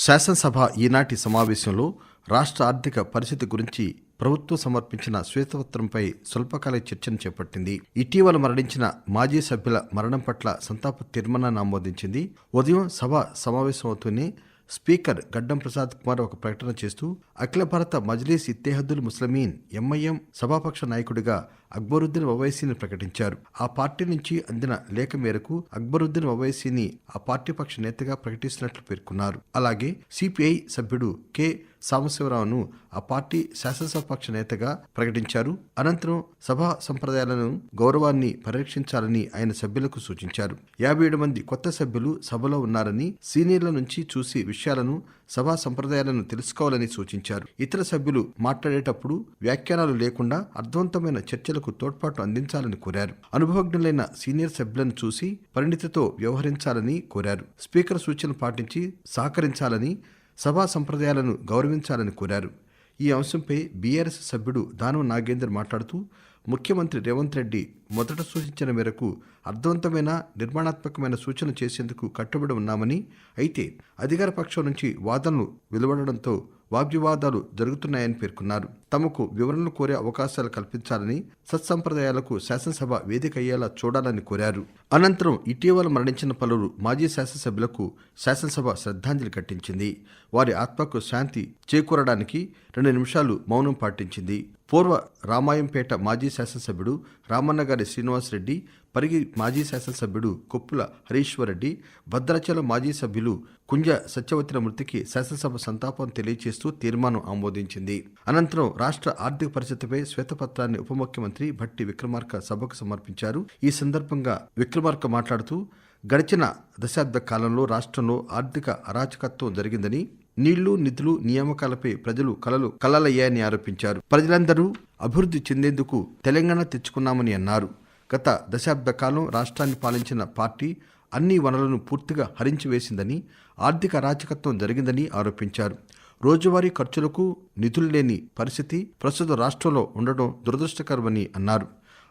శాసనసభ ఈనాటి సమావేశంలో రాష్ట్ర ఆర్థిక పరిస్థితి గురించి ప్రభుత్వం సమర్పించిన శ్వేతపత్రంపై స్వల్పకాల చర్చను చేపట్టింది. ఇటీవల మరణించిన మాజీ సభ్యుల మరణం పట్ల సంతాప తీర్మానాన్ని ఆమోదించింది. ఉదయం సభ సమావేశమవుతూనే స్పీకర్ గడ్డం ప్రసాద్ కుమార్ ఒక ప్రకటన చేస్తూ అఖిల భారత మజ్లీస్ ఇత్తేహద్దుల్ ముస్లమీన్ ఎంఐఎం సభాపక్ష నాయకుడిగా అక్బరుద్దీన్ ఓవైసీని ప్రకటించారు. ఆ పార్టీ నుంచి అందిన లేఖ మేరకు అక్బరుద్దీన్ ఓవైసీని ఆ పార్టీ పక్ష నేతగా ప్రకటిస్తున్నట్లు పేర్కొన్నారు. అలాగే సిపిఐ సభ్యుడు కె. సాంబశివరావును ఆ పార్టీ శాసనసభపక్ష నేతగా ప్రకటించారు. అనంతరం సభా సంప్రదాయాలను గౌరవాన్ని పరిరక్షించాలని ఆయన సభ్యులకు సూచించారు. యాభై ఏడు మంది కొత్త సభ్యులు సభలో ఉన్నారని సీనియర్ల నుంచి చూసి విషయాలను సభా సంప్రదాయాలను తెలుసుకోవాలని సూచించారు. ఇతర సభ్యులు మాట్లాడేటప్పుడు వ్యాఖ్యానాలు లేకుండా అర్థవంతమైన చర్చలకు తోడ్పాటు అందించాలని కోరారు. అనుభవజ్ఞులైన సీనియర్ సభ్యులను చూసి పరిణితితో వ్యవహరించాలని కోరారు. స్పీకర్ సూచన పాటించి సహకరించాలని సభా సంప్రదాయాలను గౌరవించాలని కోరారు. ఈ అంశంపై బీఆర్ఎస్ సభ్యుడు దానం నాగేందర్ మాట్లాడుతూ ముఖ్యమంత్రి రేవంత్ రెడ్డి మొదట సూచించిన మేరకు అర్థవంతమైన నిర్మాణాత్మకమైన సూచన చేసేందుకు కట్టుబడి ఉన్నామని అయితే అధికార పక్షం నుంచి వాదనలు వెలువడడంతో వాగ్వివాదాలు జరుగుతున్నాయని పేర్కొన్నారు. తమకు వివరణలు కోరే అవకాశాలు కల్పించాలని సత్సంప్రదాయాలకు శాసనసభ వేదిక అయ్యేలా చూడాలని కోరారు. అనంతరం ఇటీవల మరణించిన పలువురు మాజీ శాసనసభ్యులకు శాసనసభ శ్రద్ధాంజలి కట్టించింది వారి ఆత్మకు శాంతి చేకూరడానికి రెండు నిమిషాలు మౌనం పాటించింది. పూర్వ రామాయంపేట మాజీ శాసనసభ్యుడు రామన్న గారి శ్రీనివాసరెడ్డి పరిగి మాజీ శాసనసభ్యుడు కొప్పుల హరీశ్వరరెడ్డి భద్రాచలం మాజీ సభ్యులు కుంజ సత్యవతిన మృతికి శాసనసభ సంతాపం తెలియజేస్తూ తీర్మానం ఆమోదించింది. అనంతరం రాష్ట్ర ఆర్థిక పరిస్థితిపై శ్వేతపత్రాన్ని ఉప ముఖ్యమంత్రి భట్టి విక్రమార్క సభకు సమర్పించారు. ఈ సందర్భంగా విక్రమార్క మాట్లాడుతూ గడిచిన దశాబ్ద కాలంలో రాష్ట్రంలో ఆర్థిక అరాచకత్వం జరిగిందని నీళ్ళు నిధులు నియామకాలపై ప్రజలు కలలు కలలయ్యాయని ఆరోపించారు. ప్రజలందరూ అభివృద్ధి చెందేందుకు తెలంగాణ తెచ్చుకున్నామని అన్నారు. గత దశాబ్ద కాలం రాష్ట్రాన్ని పాలించిన పార్టీ అన్ని వనరులను పూర్తిగా హరించివేసిందని ఆర్థిక అరాచకత్వం జరిగిందని ఆరోపించారు. రోజువారీ ఖర్చులకు నిధులు లేని పరిస్థితి ప్రస్తుత రాష్ట్రంలో ఉండడం దురదృష్టకరమని అన్నారు.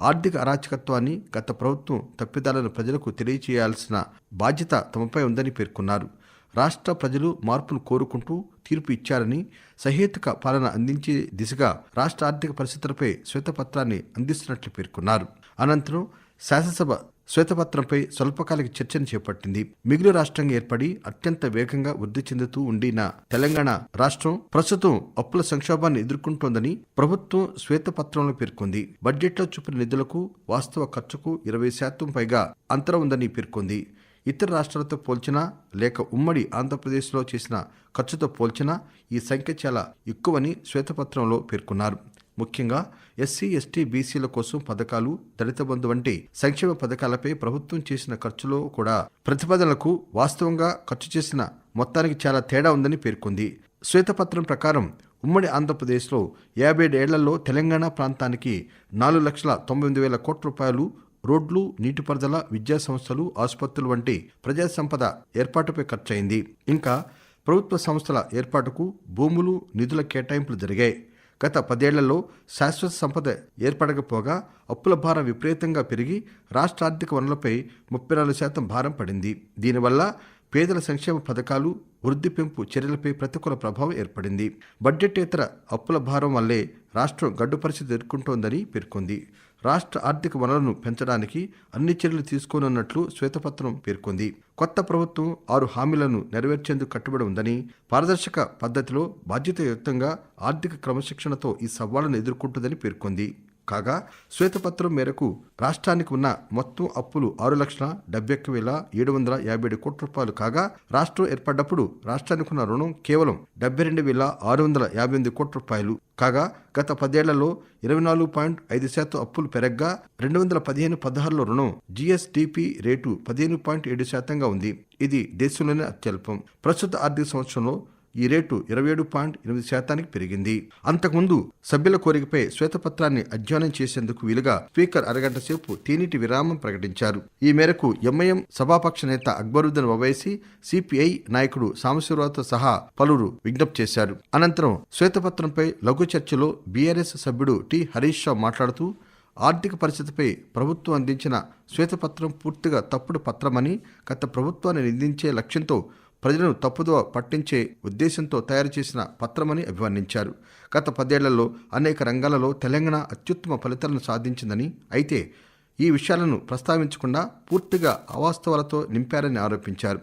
ఆర్థిక అరాచకత్వాన్ని గత ప్రభుత్వం తప్పిదాలను ప్రజలకు తెలియచేయాల్సిన బాధ్యత తమపై ఉందని పేర్కొన్నారు. రాష్ట్ర ప్రజలు మార్పులు కోరుకుంటూ తీర్పు ఇచ్చారని సహేతుక పాలన అందించే దిశగా రాష్ట్ర ఆర్థిక పరిస్థితులపై శ్వేతపత్రాన్ని అందిస్తున్నట్లు పేర్కొన్నారు. అనంతరం శాసనసభ శ్వేతపత్రంపై స్వల్పకాలిక చర్చను చేపట్టింది. మిగులు రాష్ట్రంగా ఏర్పడి అత్యంత వేగంగా వృద్ధి చెందుతూ ఉండిన తెలంగాణ రాష్ట్రం ప్రస్తుతం అప్పుల సంక్షోభాన్ని ఎదుర్కొంటోందని ప్రభుత్వం శ్వేతపత్రంలో పేర్కొంది. బడ్జెట్లో చూపిన నిధులకు వాస్తవ ఖర్చుకు ఇరవై శాతం పైగా అంతరం ఉందని పేర్కొంది. ఇతర రాష్ట్రాలతో పోల్చినా లేక ఉమ్మడి ఆంధ్రప్రదేశ్లో చేసిన ఖర్చుతో పోల్చినా ఈ సంఖ్య చాలా ఎక్కువని శ్వేతపత్రంలో పేర్కొన్నారు. ముఖ్యంగా ఎస్సీ ఎస్టీ బీసీల కోసం పథకాలు దళిత బంధు వంటి సంక్షేమ పథకాలపై ప్రభుత్వం చేసిన ఖర్చులో కూడా ప్రతిపాదనలకు వాస్తవంగా ఖర్చు చేసిన మొత్తానికి చాలా తేడా ఉందని పేర్కొంది. శ్వేతపత్రం ప్రకారం ఉమ్మడి ఆంధ్రప్రదేశ్లో యాభై ఏళ్ళలో తెలంగాణ ప్రాంతానికి నాలుగు లక్షల తొంభై వేల కోట్ల రూపాయలు రోడ్లు నీటిపారుదల విద్యా సంస్థలు ఆసుపత్రులు వంటి ప్రజా సంపద ఏర్పాటుపై ఖర్చయింది. ఇంకా ప్రభుత్వ సంస్థల ఏర్పాటుకు భూములు నిధుల కేటాయింపులు జరిగాయి. గత పదేళ్ళలో శాశ్వత సంపద ఏర్పడకపోగా అప్పుల భారం విపరీతంగా పెరిగి రాష్ట్ర ఆర్థిక వనరులపై ముప్పై నాలుగు శాతం భారం పడింది. దీనివల్ల పేదల సంక్షేమ పథకాలు వృద్ధి పెంపు చర్యలపై ప్రతికూల ప్రభావం ఏర్పడింది. బడ్జెటేతర అప్పుల భారం వల్లే రాష్ట్రం గడ్డు పరిస్థితి ఎదుర్కొంటోందని పేర్కొంది. రాష్ట్ర ఆర్థిక వనరులను పెంచడానికి అన్ని చర్యలు తీసుకోనున్నట్లు శ్వేతపత్రం పేర్కొంది. కొత్త ప్రభుత్వం ఆరు హామీలను నెరవేర్చేందుకు కట్టుబడి ఉందని పారదర్శక పద్ధతిలో బాధ్యతాయుక్తంగా ఆర్థిక క్రమశిక్షణతో ఈ సవాళ్ళను ఎదుర్కొంటుందని పేర్కొంది. కాగా శ్వేతపత్రం మేరకు రాష్ట్రానికి ఉన్న మొత్తం అప్పులు ఆరు లక్షల డెబ్బై ఒక్క వేల ఏడు వందల యాభై ఏడు కోట్ల రూపాయలు కాగా రాష్ట్రం ఏర్పడ్డప్పుడు రాష్ట్రానికి ఉన్న రుణం కేవలం డెబ్బై రెండు వేల ఆరు వందల యాభై ఎనిమిది కోట్ల రూపాయలు. కాగా గత పదేళ్ళలో ఇరవై నాలుగు పాయింట్ ఐదు శాతం అప్పులు పెరగ్గా రెండు వందల పదిహేను పదహారులో రుణం జీఎస్డిపి రేటు పదిహేను పాయింట్ ఏడు శాతంగా ఉంది. ఇది దేశంలోనే అత్యల్పం. ప్రస్తుత ఆర్థిక సంవత్సరంలో ఈ రేటు ఇరవై ఏడు పాయింట్ ఎనిమిది శాతానికి పెరిగింది. అంతకుముందు సభ్యుల కోరికపై శ్వేతపత్రాన్ని అధ్యయనం చేసేందుకు వీలుగా స్పీకర్ అరగంట సేపు తేనీటి విరామం ప్రకటించారు. ఈ మేరకు ఎంఐఎం సభాపక్ష నేత అక్బరుద్దీన్ ఒవైసీ సిపిఐ నాయకుడు సాంబశివరావుతో సహా పలువురు విజ్ఞప్తి చేశారు. అనంతరం శ్వేతపత్రంపై లఘు చర్చలో బీఆర్ఎస్ సభ్యుడు టి హరీష్ రావు మాట్లాడుతూ ఆర్థిక పరిస్థితిపై ప్రభుత్వం అందించిన శ్వేతపత్రం పూర్తిగా తప్పుడు పత్రమని గత ప్రభుత్వాన్ని నిందించే లక్ష్యంతో ప్రజలను తప్పుదో పట్టించే ఉద్దేశంతో తయారు చేసిన పత్రమని అభివర్ణించారు. గత పదేళ్ళలో అనేక రంగాలలో తెలంగాణ అత్యుత్తమ ఫలితాలను సాధించిందని అయితే ఈ విషయాలను ప్రస్తావించకుండా పూర్తిగా అవాస్తవాలతో నింపారని ఆరోపించారు.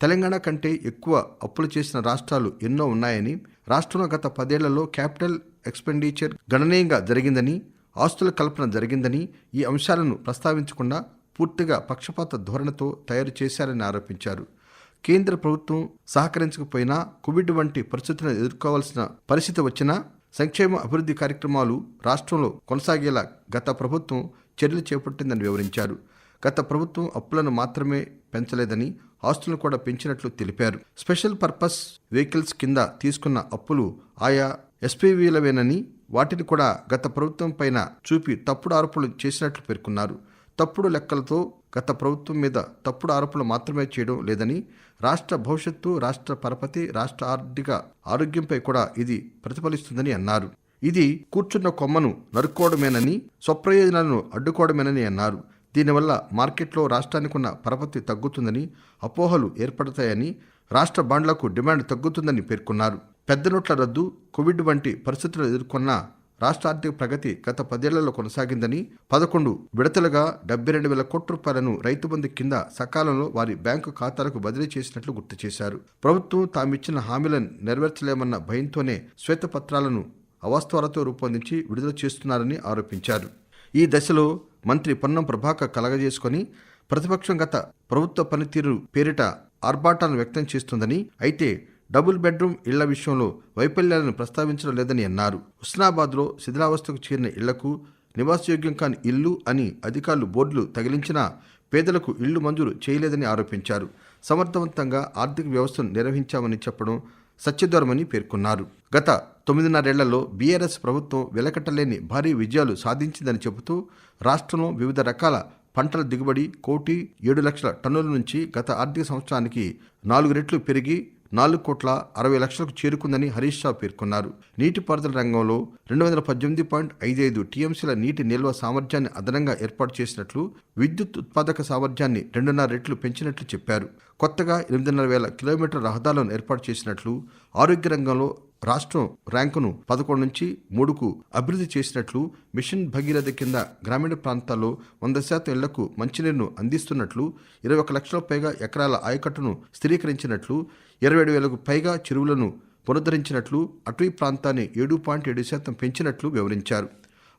తెలంగాణ కంటే ఎక్కువ అప్పులు చేసిన రాష్ట్రాలు ఎన్నో ఉన్నాయని రాష్ట్రంలో గత పదేళ్ళలో క్యాపిటల్ ఎక్స్పెండిచర్ గణనీయంగా జరిగిందని ఆస్తుల కల్పన జరిగిందని ఈ అంశాలను ప్రస్తావించకుండా పూర్తిగా పక్షపాత ధోరణితో తయారు చేశారని ఆరోపించారు. కేంద్ర ప్రభుత్వం సహకరించకపోయినా కోవిడ్ వంటి పరిస్థితులను ఎదుర్కోవాల్సిన పరిస్థితి వచ్చినా సంక్షేమ అభివృద్ధి కార్యక్రమాలు రాష్ట్రంలో కొనసాగేలా గత ప్రభుత్వం చర్యలు చేపట్టిందని వివరించారు. గత ప్రభుత్వం అప్పులను మాత్రమే పెంచలేదని ఆస్తులను కూడా పెంచినట్లు తెలిపారు. స్పెషల్ పర్పస్ వెహికల్స్ కింద తీసుకున్న అప్పులు ఆయా ఎస్పీవీలవేనని వాటిని కూడా గత ప్రభుత్వం పైన చూపి తప్పుడు ఆరోపణలు చేసినట్లు పేర్కొన్నారు. తప్పుడు లెక్కలతో గత ప్రభుత్వం మీద తప్పుడు ఆరోపణలు మాత్రమే చేయడం లేదని రాష్ట్ర భవిష్యత్తు రాష్ట్ర పరపతి రాష్ట్ర ఆర్థిక ఆరోగ్యంపై కూడా ఇది ప్రతిఫలిస్తుందని అన్నారు. ఇది కూర్చున్న కొమ్మను నరుక్కోవడమేనని స్వప్రయోజనాలను అడ్డుకోవడమేనని అన్నారు. దీనివల్ల మార్కెట్లో రాష్ట్రానికి ఉన్న పరపతి తగ్గుతుందని అపోహలు ఏర్పడతాయని రాష్ట్ర బాండ్లకు డిమాండ్ తగ్గుతుందని పేర్కొన్నారు. పెద్ద నోట్ల రద్దు కోవిడ్ వంటి పరిస్థితులు ఎదుర్కొన్న రాష్ట్ర ఆర్థిక ప్రగతి గత పదేళ్ళలో కొనసాగిందని పదకొండు విడతలుగా డెబ్బై రెండు వేల కోట్ల రూపాయలను రైతు బంధు కింద సకాలంలో వారి బ్యాంకు ఖాతాలకు బదిలీ చేసినట్లు గుర్తు చేశారు. ప్రభుత్వం తామిచ్చిన హామీలను నెరవేర్చలేమన్న భయంతోనే శ్వేతపత్రాలను అవాస్తవాలతో రూపొందించి విడుదల చేస్తున్నారని ఆరోపించారు. ఈ దశలో మంత్రి పొన్నం ప్రభాకర్ కలగజేసుకొని ప్రతిపక్షం గత ప్రభుత్వ పనితీరు పేరిట ఆర్భాటాలను వ్యక్తం చేస్తుందని అయితే డబుల్ బెడ్రూమ్ ఇళ్ళ విషయంలో వైఫల్యాలను ప్రస్తావించడం లేదని అన్నారు. హుస్నాబాద్లో శిథిలావస్థకు చేరిన ఇళ్ళకు నివాసయోగ్యం కాని ఇల్లు అని అధికారులు బోర్డులు తగిలించినా పేదలకు ఇళ్ళు మంజూరు చేయలేదని ఆరోపించారు. సమర్థవంతంగా ఆర్థిక వ్యవస్థను నిర్వహించామని చెప్పడం సత్యదూరమని పేర్కొన్నారు. గత తొమ్మిదిన్నరేళ్ళలో బీఆర్ఎస్ ప్రభుత్వం వెలకట్టలేని భారీ విజయాలు సాధించిందని చెబుతూ రాష్ట్రంలో వివిధ రకాల పంటల దిగుబడి కోటి ఏడు లక్షల టన్నుల నుంచి గత ఆర్థిక సంవత్సరానికి నాలుగు రెట్లు పెరిగి నాలుగు కోట్ల అరవై లక్షలకు చేరుకుందని హరీష్ రావు పేర్కొన్నారు. నీటిపారుదల రంగంలో రెండు వందల పద్దెనిమిది పాయింట్ ఐదు ఐదు టీఎంసీల నీటి నిల్వ సామర్థ్యాన్ని అదనంగా ఏర్పాటు చేసినట్లు విద్యుత్ ఉత్పాదక సామర్థ్యాన్ని రెండున్నర రెట్లు పెంచినట్లు చెప్పారు. కొత్తగా ఎనిమిదిన్నర వేల కిలోమీటర్ల రహదారులను ఏర్పాటు చేసినట్లు ఆరోగ్య రంగంలో రాష్ట్రం ర్యాంకును పదకొండు నుంచి మూడుకు అభివృద్ధి చేసినట్లు మిషన్ భగీరథ కింద గ్రామీణ ప్రాంతాల్లో వంద శాతం ఇళ్ళకు మంచినీరును అందిస్తున్నట్లు ఇరవై ఒక లక్షల పైగా ఎకరాల ఆయకట్టును స్థిరీకరించినట్లు ఇరవై ఏడు వేలకు పైగా చెరువులను పునరుద్ధరించినట్లు అటవీ ప్రాంతాన్ని ఏడు పాయింట్ ఏడు శాతం పెంచినట్లు వివరించారు.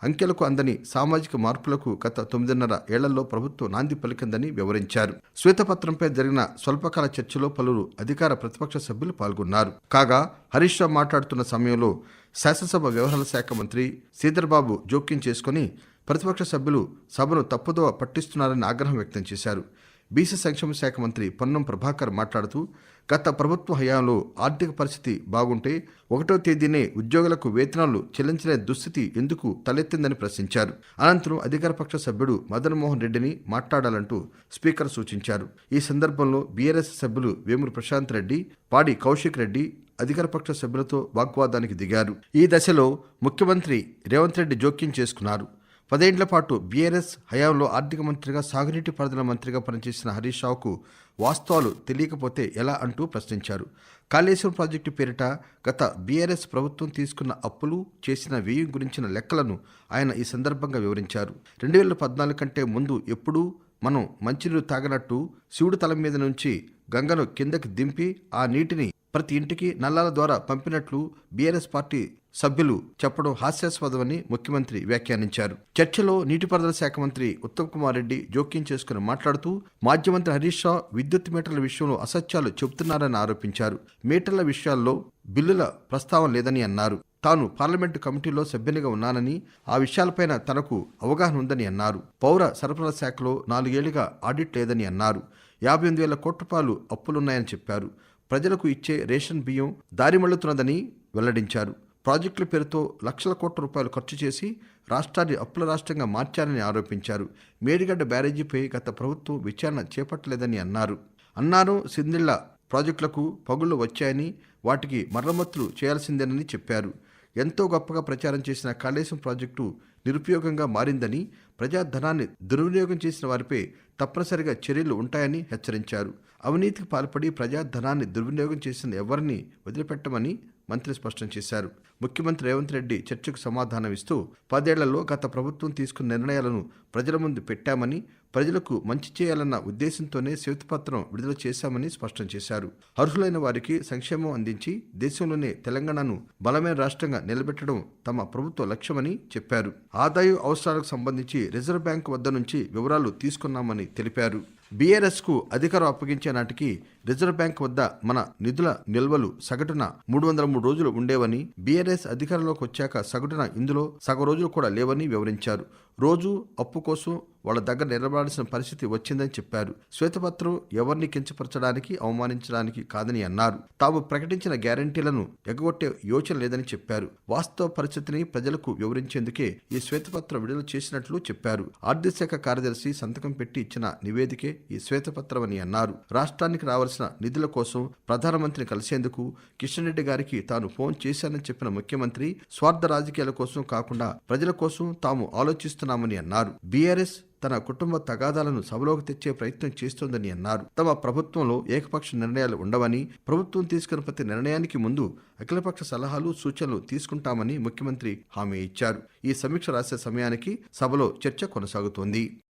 అంకెలకు అందని సామాజిక మార్పులకు గత తొమ్మిదిన్నర ఏళ్ళలో ప్రభుత్వం నాంది పలికిందని వివరించారు. శ్వేతపత్రంపై జరిగిన స్వల్పకాల చర్చలో పలువురు అధికార ప్రతిపక్ష సభ్యులు పాల్గొన్నారు. కాగా హరీష్ రావు మాట్లాడుతున్న సమయంలో శాసనసభ వ్యవహారాల శాఖ మంత్రి శ్రీధర్బాబు జోక్యం చేసుకుని ప్రతిపక్ష సభ్యులు సభను తప్పుదోవ పట్టిస్తున్నారని ఆగ్రహం వ్యక్తం చేశారు. బీసీ సంక్షేమ శాఖ మంత్రి పొన్నం ప్రభాకర్ మాట్లాడుతూ గత ప్రభుత్వ హయాంలో ఆర్థిక పరిస్థితి బాగుంటే ఒకటో తేదీనే ఉద్యోగులకు వేతనాలు చెల్లించలేని దుస్థితి ఎందుకు తలెత్తిందని ప్రశ్నించారు. అనంతరం అధికారపక్ష సభ్యుడు మదన్మోహన్ రెడ్డిని మాట్లాడాలంటూ స్పీకర్ సూచించారు. ఈ సందర్భంలో బీఆర్ఎస్ సభ్యులు వేమూరు ప్రశాంత్ రెడ్డి పాడి కౌశిక్ రెడ్డి అధికారపక్ష సభ్యులతో వాగ్వాదానికి దిగారు. ఈ దశలో ముఖ్యమంత్రి రేవంత్ రెడ్డి జోక్యం చేసుకున్నారు. పదేండ్ల పాటు బీఆర్ఎస్ హయాంలో ఆర్థిక మంత్రిగా సాగునీటి పారుదల మంత్రిగా పనిచేసిన హరీష్ రావుకు వాస్తవాలు తెలియకపోతే ఎలా అంటూ ప్రశ్నించారు. కాళేశ్వరం ప్రాజెక్టు పేరిట గత బీఆర్ఎస్ ప్రభుత్వం తీసుకున్న అప్పులు చేసిన వ్యయం గురించిన లెక్కలను ఆయన ఈ సందర్భంగా వివరించారు. రెండు వేల పద్నాలుగు కంటే ముందు ఎప్పుడూ మనం మంచినీరు తాగినట్టు శివుడు తల మీద నుంచి గంగను కిందకి దింపి ఆ నీటిని ప్రతి ఇంటికి నల్లాల ద్వారా పంపినట్లు బీఆర్ఎస్ పార్టీ సభ్యులు చెప్పడం హాస్యాస్పదమని ముఖ్యమంత్రి వ్యాఖ్యానించారు. చర్చలో నీటిపారుదల శాఖ మంత్రి ఉత్తమ్ కుమార్ రెడ్డి జోక్యం చేసుకుని మాట్లాడుతూ మాజీ మంత్రి హరీష్ రావు విద్యుత్ మీటర్ల విషయంలో అసత్యాలు చెబుతున్నారని ఆరోపించారు. మీటర్ల విషయాల్లో బిల్లుల ప్రస్తావన లేదని అన్నారు. తాను పార్లమెంటు కమిటీలో సభ్యునిగా ఉన్నానని ఆ విషయాలపైన తనకు అవగాహన ఉందని అన్నారు. పౌర సరఫరా శాఖలో నాలుగేళ్ళుగా ఆడిట్ లేదని అన్నారు. యాభై ఎనిమిది వేల కోట్ల రూపాయలు అప్పులున్నాయని చెప్పారు. ప్రజలకు ఇచ్చే రేషన్ బియ్యం దారిమళ్ళుతున్నదని వెల్లడించారు. ప్రాజెక్టుల పేరుతో లక్షల కోట్ల రూపాయలు ఖర్చు చేసి రాష్ట్రాన్ని అప్పుల రాష్ట్రంగా మార్చారని ఆరోపించారు. మేడిగడ్డ బ్యారేజీపై గత ప్రభుత్వం విచారణ చేపట్టలేదని అన్నారు. అన్నారు సిందిళ్ళ ప్రాజెక్టులకు పగుళ్ళు వచ్చాయని వాటికి మరమ్మతులు చేయాల్సిందేనని చెప్పారు. ఎంతో గొప్పగా ప్రచారం చేసిన కాళేశం ప్రాజెక్టు నిరుపయోగంగా మారిందని ప్రజాధనాన్ని దుర్వినియోగం చేసిన వారిపై తప్పనిసరిగా చర్యలు ఉంటాయని హెచ్చరించారు. అవినీతికి పాల్పడి ప్రజాధనాన్ని దుర్వినియోగం చేసిన ఎవరిని వదిలిపెట్టమని మంత్రి స్పష్టం చేశారు. ముఖ్యమంత్రి రేవంత్ రెడ్డి చర్చకు సమాధానం ఇస్తూ పదేళ్ళలో గత ప్రభుత్వం తీసుకున్న నిర్ణయాలను ప్రజల ముందు పెట్టామని ప్రజలకు మంచి చేయాలన్న ఉద్దేశంతోనే శ్వేతపత్రం విడుదల చేశామని స్పష్టం చేశారు. అర్హులైన వారికి సంక్షేమం అందించి దేశంలోనే తెలంగాణను బలమైన రాష్ట్రంగా నిలబెట్టడం తమ ప్రభుత్వ లక్ష్యమని చెప్పారు. ఆదాయ అవసరాలకు సంబంధించి రిజర్వ్ బ్యాంక్ వద్ద నుంచి వివరాలు తీసుకున్నామని తెలిపారు. బీఆర్ఎస్కు అధికారం అప్పగించే నాటికి రిజర్వ్ బ్యాంక్ వద్ద మన నిధుల నిల్వలు సగటున మూడు వందల మూడు రోజులు ఉండేవని బీఆర్ఎస్ అధికారంలోకి వచ్చాక సగటున ఇందులో సగం రోజులు కూడా లేవని వివరించారు. రోజు అప్పు కోసం వాళ్ళ దగ్గర నిలబడాల్సిన పరిస్థితి వచ్చిందని చెప్పారు. శ్వేతపత్రం ఎవరిని కించపరచడానికి అవమానించడానికి కాదని అన్నారు. తాము ప్రకటించిన గ్యారంటీలను ఎగగొట్టే యోచన లేదని చెప్పారు. వాస్తవ పరిస్థితిని ప్రజలకు వివరించేందుకే ఈ శ్వేతపత్రం విడుదల చేసినట్లు చెప్పారు. ఆర్థిక శాఖ కార్యదర్శి సంతకం పెట్టి ఇచ్చిన నివేదికే ఈ శ్వేతపత్రమని అన్నారు. రాష్ట్రానికి రావాల్సిన రావాల్సిన నిధుల కోసం ప్రధానమంత్రిని కలిసేందుకు కిషన్ రెడ్డి గారికి తాను ఫోన్ చేశానని చెప్పిన ముఖ్యమంత్రి స్వార్థ రాజకీయాల కోసం కాకుండా ప్రజల కోసం తాము ఆలోచిస్తున్నామని అన్నారు. బీఆర్ఎస్ తన కుటుంబ తగాదాలను సభలోకి తెచ్చే ప్రయత్నం చేస్తోందని అన్నారు. తమ ప్రభుత్వంలో ఏకపక్ష నిర్ణయాలు ఉండవని ప్రభుత్వం తీసుకున్న ప్రతి నిర్ణయానికి ముందు అఖిలపక్ష సలహాలు సూచనలు తీసుకుంటామని ముఖ్యమంత్రి హామీ ఇచ్చారు. ఈ సమీక్ష రాసే సమయానికి సభలో చర్చ కొనసాగుతోంది.